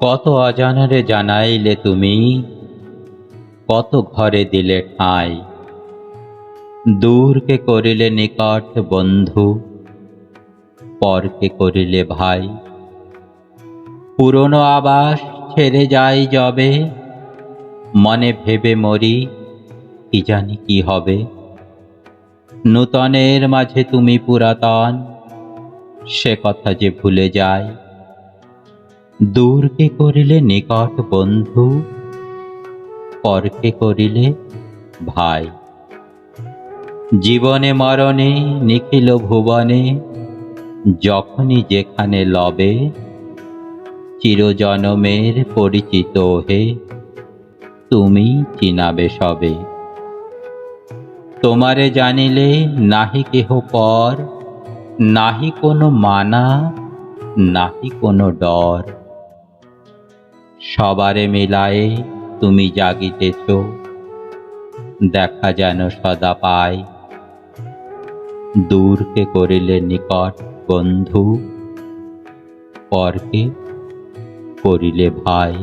কত অজানারে জানাইলে তুমি? কত ঘরে দিলে ঠাঁই? দূরকে করিলে নিকট বন্ধু, পরকে করিলে ভাই। পুরনো আবাস ছেড়ে যাই যবে, মনে ভেবে মরি, কি জানি কি হবে? নূতনের মাঝে তুমি পুরাতন, সে কথা যে ভুলে যায়। দূরকে করিলে নিকট বন্ধু, পরকে করিলে ভাই। জীবনে মরণে, নিখিল ভুবনে, যখনই যেখানে লবে, চিরজনমের পরিচিত হে, তুমি চিনাবে সবে। তোমারে জানিলে নাহি কেহ পর, নাহি কোনো মানা, নাহি কোনো ডর। সবারে মেলায়ে তুমি জাগিতেছ। দেখা যেন সদা পায়। দূরকে করিলে নিকট বন্ধু, পরকে করিলে ভাই।